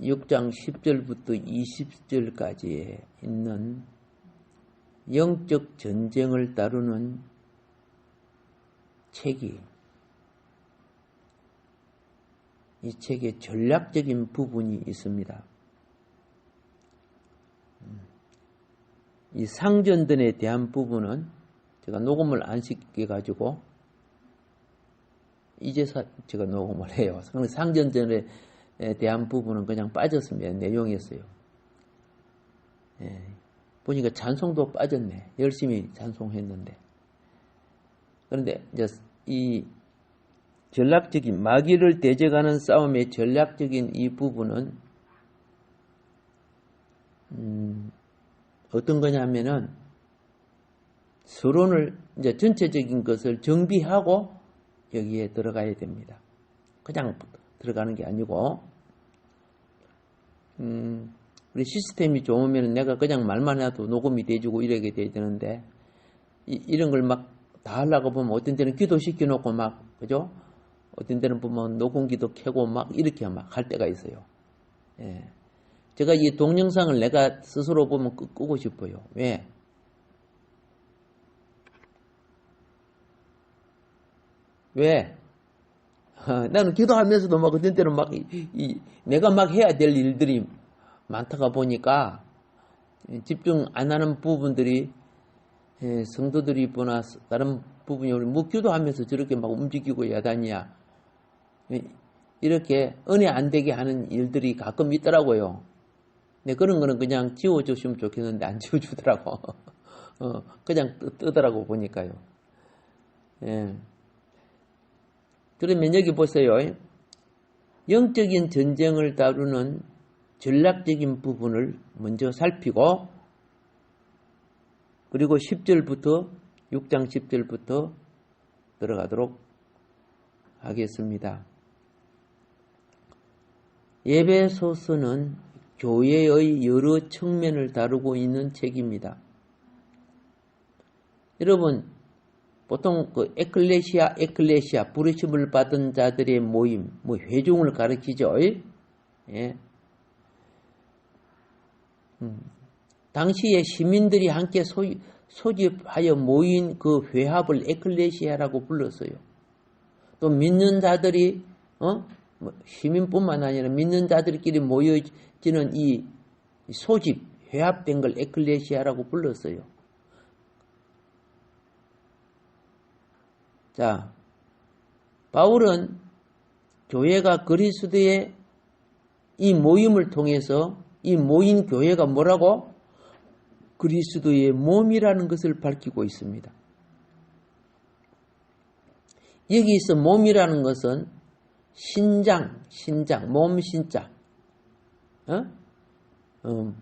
6장 10절부터 20절까지에 있는 영적 전쟁을 다루는 책이 이 책의 전략적인 부분이 있습니다. 이 상전전에 대한 부분은 제가 녹음을 안 시켜가지고 이제서 제가 녹음을 해요. 상전전에 대한 부분은 그냥 빠졌습니다. 내용이었어요. 예, 보니까 찬송도 빠졌네. 열심히 찬송했는데. 그런데 이제 이 전략적인 마귀를 대적하는 싸움의 전략적인 이 부분은 음, 어떤 거냐면은 서론을 이제 전체적인 것을 정비하고 여기에 들어가야 됩니다. 그냥 들어가는 게 아니고 음, 우리 시스템이 좋으면 내가 그냥 말만 해도 녹음이 돼주고 이러게 돼야 되는데 이, 런 걸 막 다 하려고 보면 어떤 때는 기도 시켜 놓고 막 그죠? 어떤 때는 보면 녹음기도 켜고 막 이렇게 막 할 때가 있어요. 예. 제가 이 동영상을 내가 스스로 보면 끄 고 싶어요. 왜? 왜? 어, 나는 기도하면서도 막 어떤 때는 막 이, 이, 내가 막 해야 될 일들이 많다가 보니까 집중 안 하는 부분들이 예, 성도들이 보나 다른 부분이 우리 뭐 기도하면서 저렇게 막 움직이고 야단이야 이렇게 은혜 안 되게 하는 일들이 가끔 있더라고요. 네, 그런 거는 그냥 지워주시면 좋겠는데 안 지워주더라고. 어, 그냥 뜨, 더라고 보니까요. 예. 그러면 여기 보세요. 영적인 전쟁을 다루는 전략적인 부분을 먼저 살피고 그리고 10절부터 6장 10절부터 들어가도록 하겠습니다. 예배소서는 교회의 여러 측면을 다루고 있는 책입니다. 여러분, 보통 그 에클레시아, 에클레시아, 부르심을 받은 자들의 모임, 뭐 회중을 가르치죠. 예. 음. 당시에 시민들이 함께 소, 소집하여 모인 그 회합을 에클레시아라고 불렀어요. 또 믿는 자들이 어? 뭐 시민뿐만 아니라 믿는 자들끼리 모여지는 이 소집, 회합된 걸 에클레시아라고 불렀어요. 자, 바울은 교회가 그리스도의 이 모임을 통해서 이 모인 교회가 뭐라고? 그리스도의 몸이라는 것을 밝히고 있습니다. 여기서 몸이라는 것은 신장, 신장, 몸 신자. 어? 어.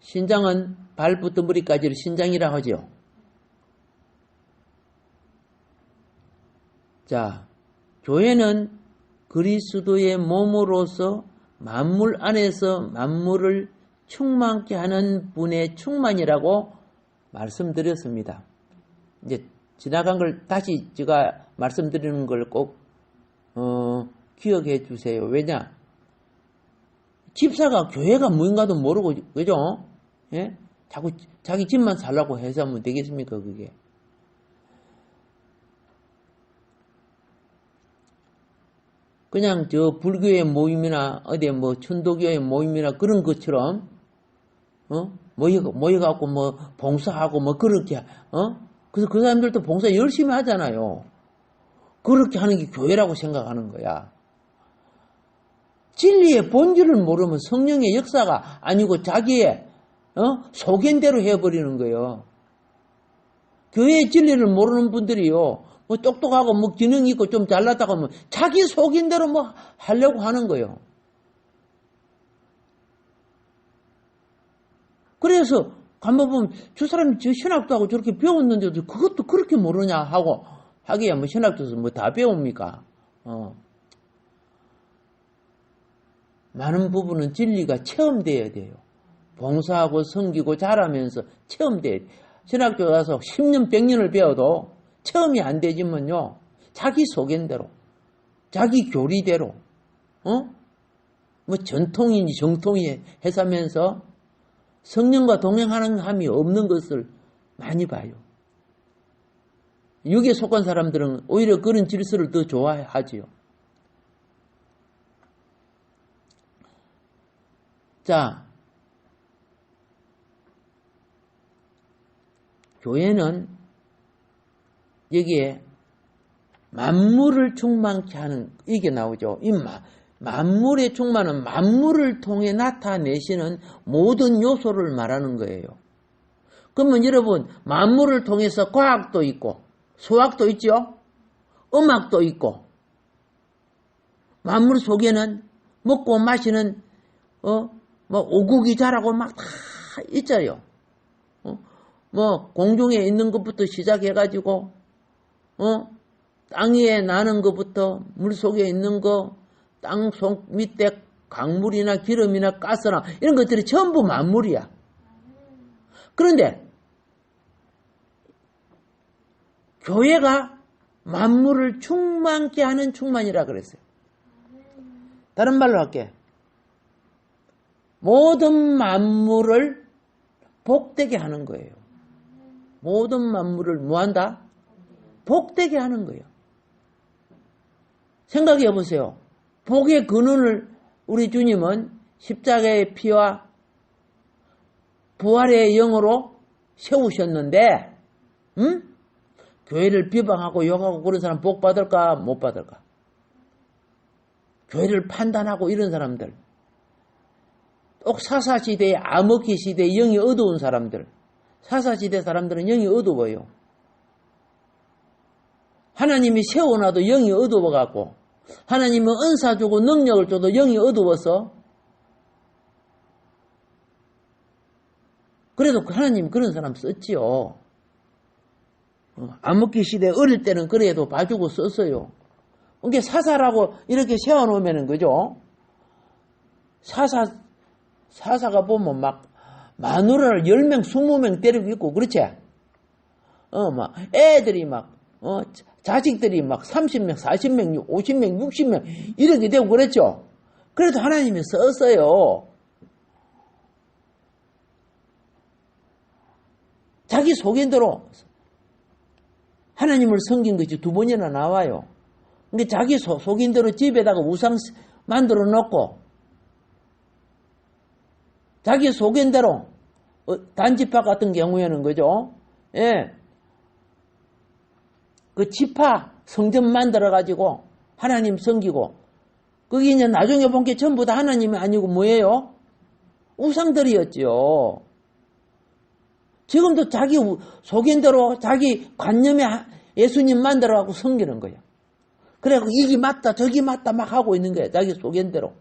신장은 발부터 머리까지를 신장이라 하죠. 자, 교회는 그리스도의 몸으로서 만물 안에서 만물을 충만케 하는 분의 충만이라고 말씀드렸습니다. 이제 지나간 걸 다시 제가 말씀드리는 걸꼭 어, 기억해 주세요. 왜냐? 집사가 교회가 무인가도 모르고 그죠? 예? 자꾸 자기 집만 살라고 해서 하면 되겠습니까 그게? 그냥 저 불교의 모임이나 어디 뭐 천도교의 모임이나 그런 것처럼 어 모여 모여갖고 뭐 봉사하고 뭐 그렇게 어 그래서 그 사람들도 봉사 열심히 하잖아요. 그렇게 하는 게 교회라고 생각하는 거야. 진리의 본질을 모르면 성령의 역사가 아니고 자기의 어? 속인대로 해버리는 거예요. 교회의 진리를 모르는 분들이요. 뭐 똑똑하고 뭐 기능 있고 좀 잘났다고 하면 자기 속인 대로 뭐 하려고 하는 거예요. 그래서 가만 보면 저 사람이 저 신학도 하고 저렇게 배웠는데도 그것도 그렇게 모르냐 하고 하기야 뭐 신학도서 뭐 다 배웁니까? 어. 많은 부분은 진리가 체험돼야 돼요. 봉사하고 섬기고 잘하면서 체험돼야 돼요. 신학교 가서 10년, 100년을 배워도 체험이 안 되지만요. 자기 속인대로, 자기 교리대로, 어? 뭐 전통인지 정통이 해서면서 성령과 동행하는 함이 없는 것을 많이 봐요. 육에 속한 사람들은 오히려 그런 질서를 더 좋아하지요. 자, 교회는 여기에 만물을 충만케 하는 이게 나오죠. 이 마, 만물의 충만은 만물을 통해 나타내시는 모든 요소를 말하는 거예요. 그러면 여러분 만물을 통해서 과학도 있고 수학도 있죠. 음악도 있고 만물 속에는 먹고 마시는 어 뭐 오국이 자라고 막 다 있어요. 어? 뭐 공중에 있는 것부터 시작해가지고 어? 땅 위에 나는 것부터 물 속에 있는 거, 땅 속 밑에 강물이나 기름이나 가스나 이런 것들이 전부 만물이야. 그런데 교회가 만물을 충만케 하는 충만이라 그랬어요. 다른 말로 할게. 모든 만물을 복되게 하는 거예요. 모든 만물을 뭐한다? 복되게 하는 거예요. 생각해 보세요. 복의 근원을 우리 주님은 십자가의 피와 부활의 영으로 세우셨는데, 응? 교회를 비방하고 욕하고 그런 사람 복 받을까, 못 받을까? 교회를 판단하고 이런 사람들, 또 사사시대의 암흑기 시대에 영이 어두운 사람들, 사사시대 사람들은 영이 어두워요. 하나님이 세워놔도 영이 어두워갖고, 하나님은 은사 주고 능력을 줘도 영이 어두워서, 그래도 하나님 그런 사람 썼지요. 어, 암흑기 시대 어릴 때는 그래도 봐주고 썼어요. 이게 사사라고 이렇게 세워놓으면은 그죠? 사사, 사사가 보면 막 마누라를 10명, 20명 때리고 있고, 그렇지? 어, 막 애들이 막, 어, 자식들이 막 30명, 40명, 50명, 60명 이렇게 되고 그랬죠? 그래도 하나님이 썼어요. 자기 속인대로 하나님을 섬긴 것이 두 번이나 나와요. 근데 자기 속인대로 집에다가 우상 만들어 놓고 자기 속인대로 어, 단지파 같은 경우에는 그죠? 예. 그 지파 성전 만들어 가지고 하나님 섬기고 그게 이제 나중에 본 게 전부 다 하나님이 아니고 뭐예요? 우상들이었죠. 지금도 자기 속인대로 자기 관념에 예수님 만들어갖고 섬기는 거예요. 그래갖고 이게 맞다 저기 맞다 막 하고 있는 거예요. 자기 속인대로.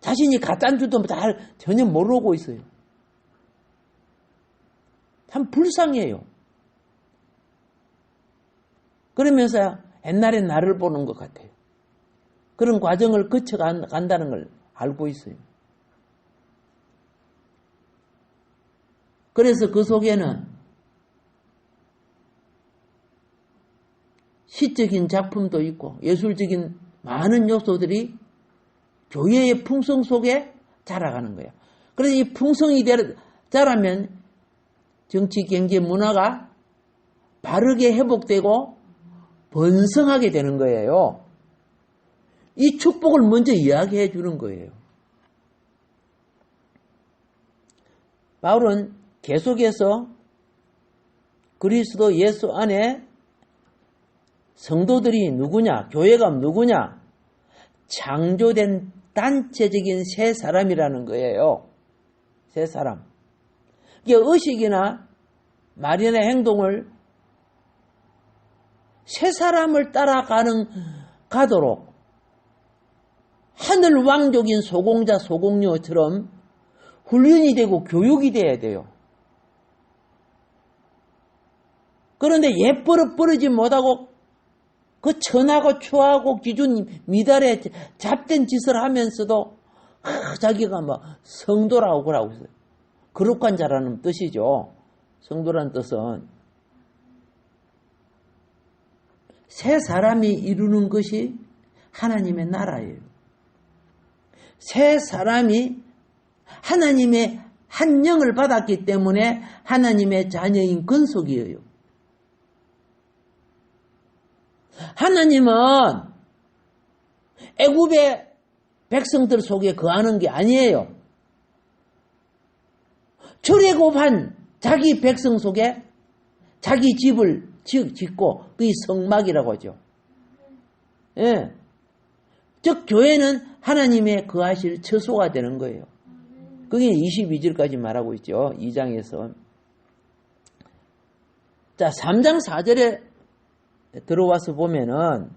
자신이 가짠 줄도 잘 전혀 모르고 있어요. 참 불쌍해요. 그러면서 옛날에 나를 보는 것 같아요. 그런 과정을 거쳐 간다는 걸 알고 있어요. 그래서 그 속에는 시적인 작품도 있고 예술적인 많은 요소들이 교회의 풍성 속에 자라가는 거예요. 그래서 이 풍성이 자라면 정치, 경제, 문화가 바르게 회복되고 번성하게 되는 거예요. 이 축복을 먼저 이야기해 주는 거예요. 바울은 계속해서 그리스도 예수 안에 성도들이 누구냐, 교회가 누구냐, 창조된 단체적인 새 사람이라는 거예요. 새 사람. 이게 의식이나 말이나 행동을 새 사람을 따라가는 가도록 하늘 왕족인 소공자 소공녀처럼 훈련이 되고 교육이 돼야 돼요. 그런데 예뻐릇 버리지 못하고 그 천하고 추하고 기준 미달에 잡된 짓을 하면서도 아, 자기가 막 성도라고 그러고 있어요. 거룩한 자라는 뜻이죠. 성도란 뜻은 새 사람이 이루는 것이 하나님의 나라예요. 새 사람이 하나님의 한 영을 받았기 때문에 하나님의 자녀인 근속이에요. 하나님은 애굽의 백성들 속에 거하는 게 아니에요. 출애굽한 자기 백성 속에 자기 집을 짓고 그게 성막이라고 하죠. 예. 즉 교회는 하나님의 거하실 처소가 되는 거예요. 그게 22절까지 말하고 있죠. 2장에서. 자, 3장 4절에 들어와서 보면은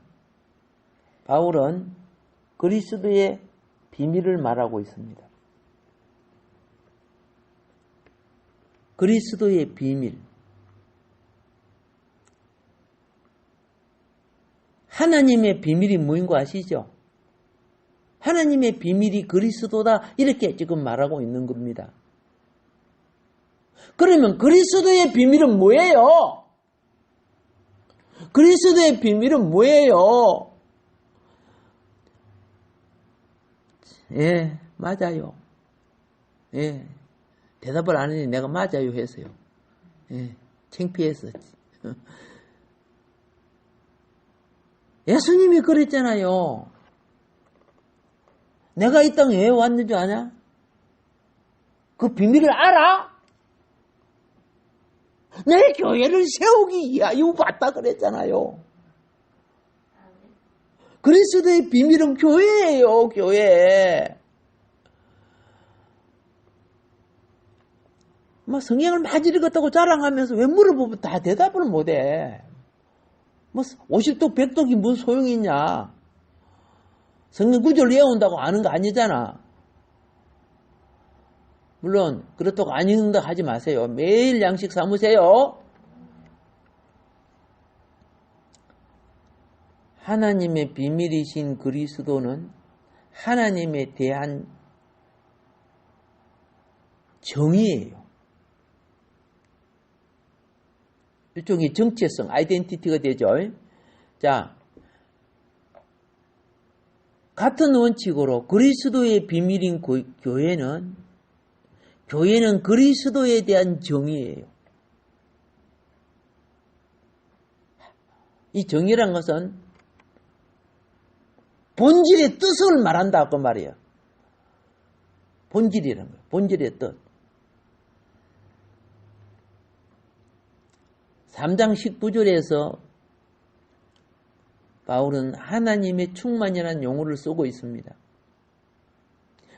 바울은 그리스도의 비밀을 말하고 있습니다. 그리스도의 비밀. 하나님의 비밀이 뭐인 거 아시죠? 하나님의 비밀이 그리스도다. 이렇게 지금 말하고 있는 겁니다. 그러면 그리스도의 비밀은 뭐예요? 그리스도의 비밀은 뭐예요? 예, 맞아요. 예, 대답을 안 하니 내가 맞아요 했어요. 예, 창피해서. 예수님이 그랬잖아요. 내가 이 땅에 왜 왔는 줄 아냐? 그 비밀을 알아? 내 교회를 세우기 위하여 왔다 그랬잖아요. 그리스도의 비밀은 교회예요, 교회. 막 성경을 많이 읽었다고 자랑하면서 왜 물어보면 다 대답을 못해. 뭐 50독, 100독이 무슨 소용이 있냐. 성경 구절을 외운다고 아는 거 아니잖아. 물론 그렇다고 안 읽는다 하지 마세요. 매일 양식 삼으세요. 하나님의 비밀이신 그리스도는 하나님에 대한 정의예요. 일종의 정체성, 아이덴티티가 되죠. 자, 같은 원칙으로 그리스도의 비밀인 교회는 교회는 그리스도에 대한 정의예요. 이 정의란 것은 본질의 뜻을 말한다 그 말이에요. 본질이라는 거예요. 본질의 뜻. 3장 19절에서 바울은 하나님의 충만이라는 용어를 쓰고 있습니다.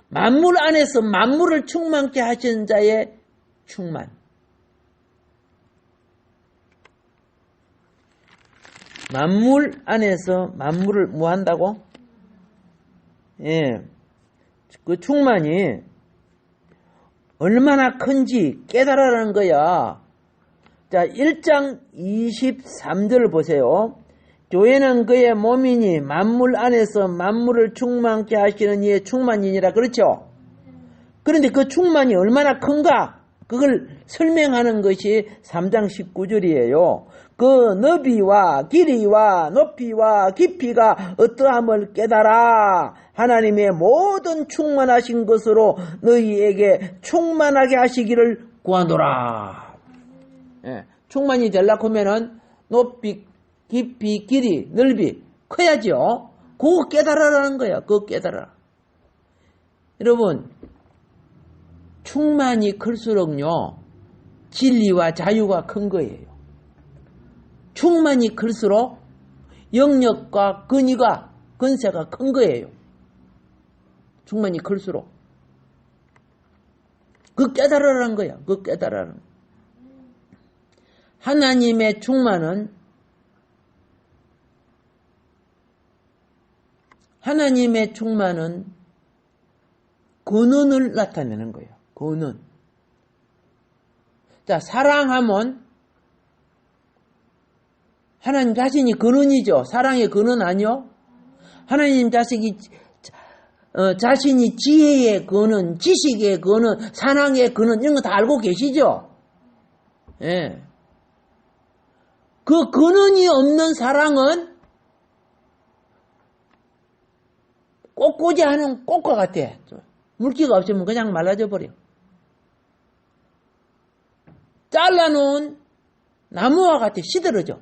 만물 안에서 만물을 충만케 하신 자의 충만. 만물 안에서 만물을 뭐 한다고? 예. 그 충만이 얼마나 큰지 깨달아라는 거야. 자, 1장 23절 보세요. 교회는 그의 몸이니 만물 안에서 만물을 충만케 하시는 이의 충만이니라 그렇죠? 그런데 그 충만이 얼마나 큰가? 그걸 설명하는 것이 3장 19절이에요. 그 너비와 길이와 높이와 깊이가 어떠함을 깨달아 하나님의 모든 충만하신 것으로 너희에게 충만하게 하시기를 구하노라. 예, 충만이 하면은 높이, 깊이, 길이, 넓이 커야죠. 그거 깨달아라는 거야. 그거 깨달아. 여러분, 충만이 클수록요, 진리와 자유가 큰 거예요. 충만이 클수록 영역과 근위가, 근세가 큰 거예요. 충만이 클수록. 그 깨달아라는 거야. 그 깨달아라는 거야. 하나님의 충만은 하나님의 충만은 근원을 나타내는 거예요. 근원. 자, 사랑하면 하나님 자신이 근원이죠. 사랑의 근원 아니요? 하나님 자식이 어, 자신이 지혜의 근원, 지식의 근원, 사랑의 근원 이런 거 다 알고 계시죠? 예. 그 근원이 없는 사랑은 꽃꽂이 하는 꽃과 같아. 물기가 없으면 그냥 말라져 버려. 잘라놓은 나무와 같아 시들어져.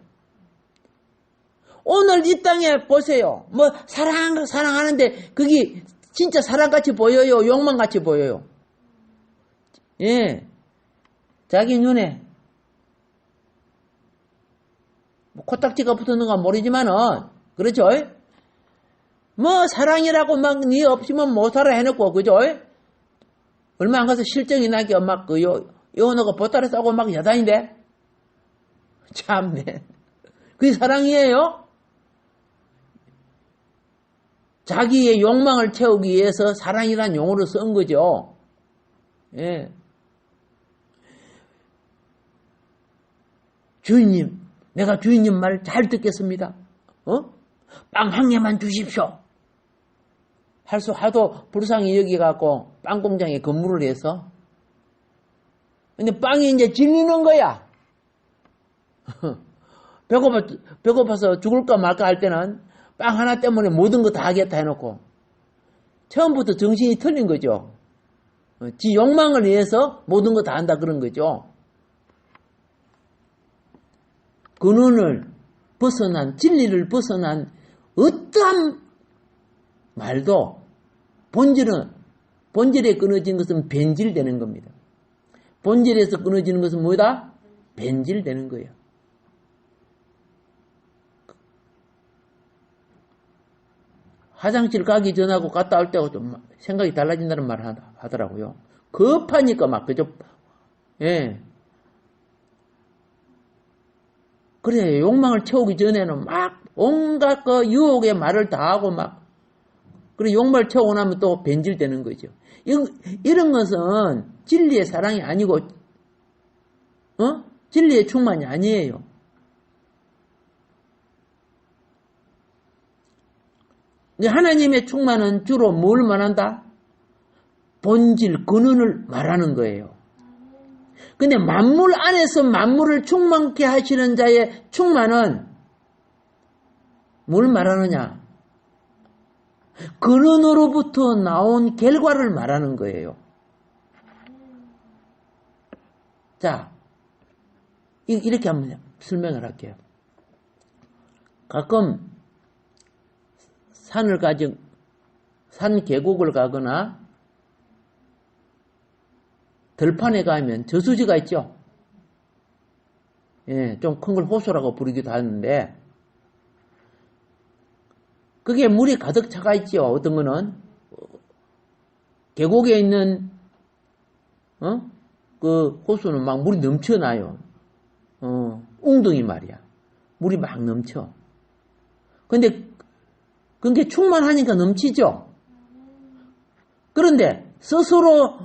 오늘 이 땅에 보세요. 뭐 사랑 사랑하는데 그게 진짜 사랑같이 보여요. 욕망같이 보여요. 예. 자기 눈에 뭐 코딱지가 붙었는 건 모르지만은 그렇죠? 뭐 사랑이라고 막네 없으면 못 살아 해놓고 그죠? 얼마 안 가서 실정이 나게 막그요 요너가 보따리 싸고 막 여다닌데 참네 그게 사랑이에요? 자기의 욕망을 채우기 위해서 사랑이란 용어를 쓴 거죠. 예. 주인님, 내가 주인님 말 잘 듣겠습니다. 어? 빵 한 개만 주십시오. 할수 하도 불쌍히 여기갖고 빵 공장에 근무를 해서. 근데 빵이 이제 질리는 거야. 배고파, 배고파서 죽을까 말까 할 때는 빵 하나 때문에 모든 거 다 하겠다 해놓고. 처음부터 정신이 틀린 거죠. 어, 지 욕망을 위해서 모든 거 다 한다 그런 거죠. 근원을 벗어난 진리를 벗어난 어떠한 말도 본질은 본질에 끊어진 것은 변질되는 겁니다. 본질에서 끊어지는 것은 뭐다? 변질되는 거예요. 화장실 가기 전하고 갔다 올 때하고 좀 생각이 달라진다는 말을 하더라고요. 급하니까 막 그저 예 그래 욕망을 채우기 전에는 막 온갖 그 유혹의 말을 다 하고 막 그리고 욕망을 채우고 나면 또 변질되는 거죠. 이런, 것은 진리의 사랑이 아니고 어? 진리의 충만이 아니에요. 하나님의 충만은 주로 뭘 말한다? 본질, 근원을 말하는 거예요. 근데 만물 안에서 만물을 충만케 하시는 자의 충만은 뭘 말하느냐? 근원으로부터 나온 결과를 말하는 거예요. 자, 이렇게 한번 설명을 할게요. 가끔 산을 가진 산 계곡을 가거나 들판에 가면 저수지가 있죠. 예, 좀 큰 걸 호수라고 부르기도 하는데 그게 물이 가득 차가 있죠. 어떤 거는 계곡에 있는 어? 그 호수는 막 물이 넘쳐나요. 어, 웅덩이 말이야. 물이 막 넘쳐. 근데 그게 충만하니까 넘치죠. 그런데 스스로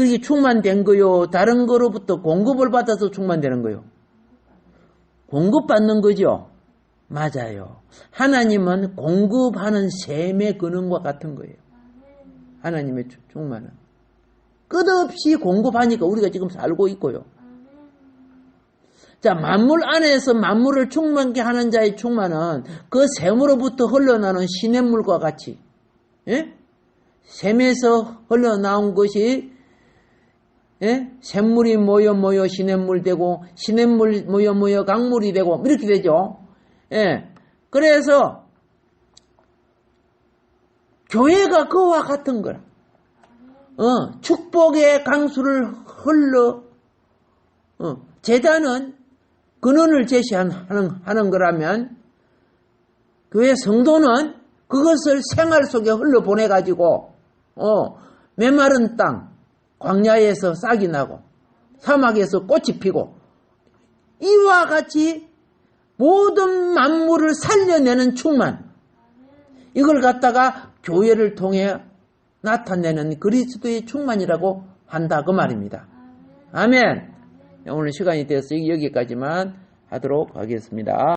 그게 충만된 거요. 다른 거로부터 공급을 받아서 충만되는 거요. 공급받는 거죠. 맞아요. 하나님은 공급하는 셈의 근원과 같은 거예요. 하나님의 충만은. 끝없이 공급하니까 우리가 지금 살고 있고요. 자, 만물 안에서 만물을 충만케 하는 자의 충만은 그 샘으로부터 흘러나오는 시냇물과 같이, 예? 샘에서 흘러나온 것이 예? 샘물이 모여 모여 시냇물 되고 시냇물 모여 모여 강물이 되고 이렇게 되죠. 예. 그래서 교회가 그와 같은 거라. 어, 축복의 강수를 흘러 어, 재단은 근원을 제시하는 하는 거라면 교회 성도는 그것을 생활 속에 흘러 보내 가지고 어, 메마른 땅 광야에서 싹이 나고 사막에서 꽃이 피고 이와 같이 모든 만물을 살려내는 충만 이걸 갖다가 교회를 통해 나타내는 그리스도의 충만이라고 한다 그 말입니다. 아멘. 오늘 시간이 되어서 여기까지만 하도록 하겠습니다.